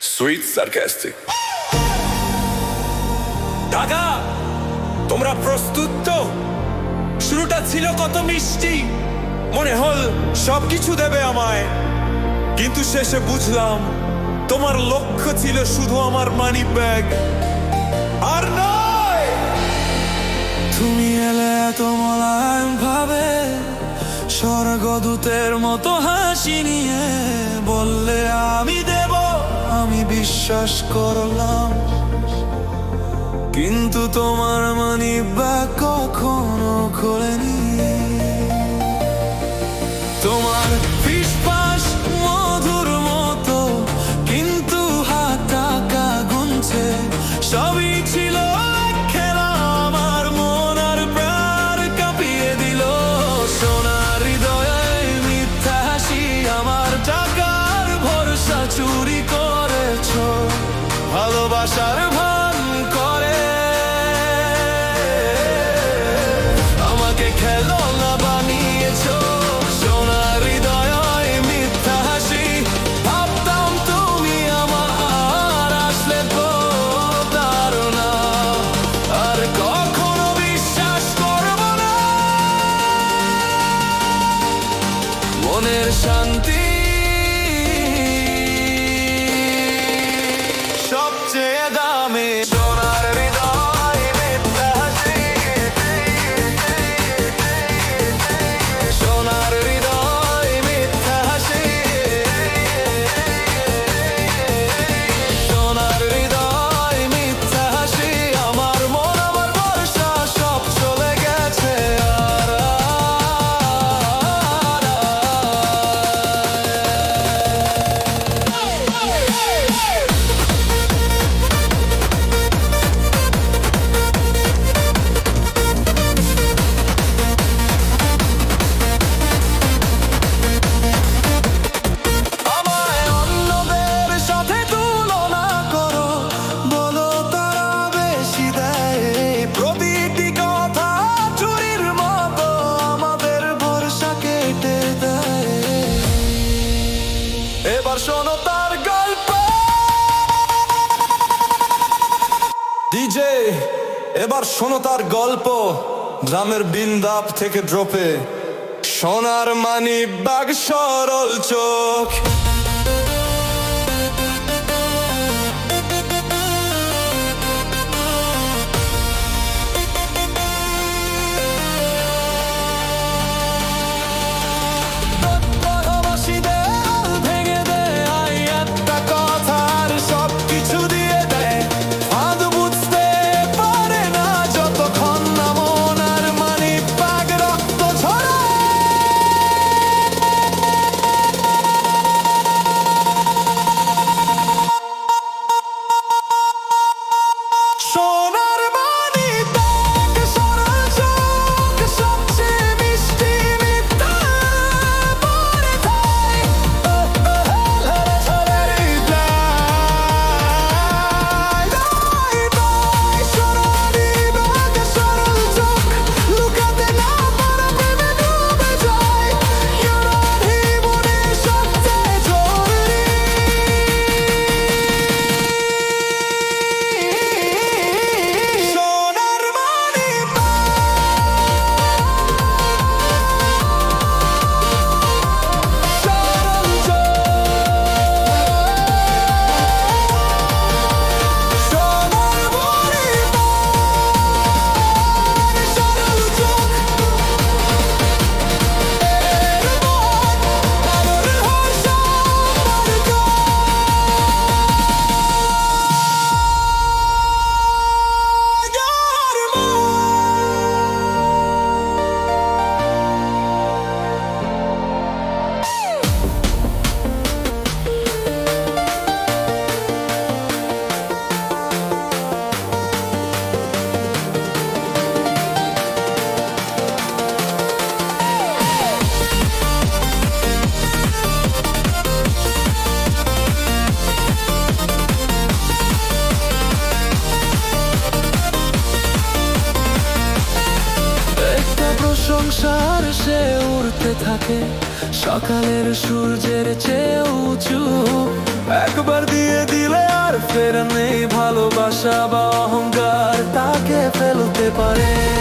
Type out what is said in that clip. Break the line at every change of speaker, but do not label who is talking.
Sweet sarcastic
দাদা তোমরা প্রস্তুত তো? শুরুটা ছিল কত মিষ্টি। মনে হল সবকিছু দেবে আমায়। কিন্তু শেষে বুঝলাম তোমার লক্ষ্য ছিল শুধু আমার মানি ব্যাগ আর নয়!
তুমি এলে এত মোলায়ম ভাবে স্বর্গদূতের মতো হাসি নিয়ে বললে আমি দেবো বিশ্বাস করলাম। কিন্তু তোমার মানি বা কখনো খোলেনি। তোমার 上帝。এবার শোনো তার গল্প। ডিজে এবার শোনো তার গল্প। গ্রামের বিন্দাপ থেকে ড্রপে সোনার মানি বাঘ সরল চোখ। সংসার সে উড়তে থাকে। সকালের সূর্যের চেয়ে উঁচু। একবার দিয়ে দিলে আর ফের নেই ভালোবাসা বা অহংকার, তাকে ফেলতে পারে।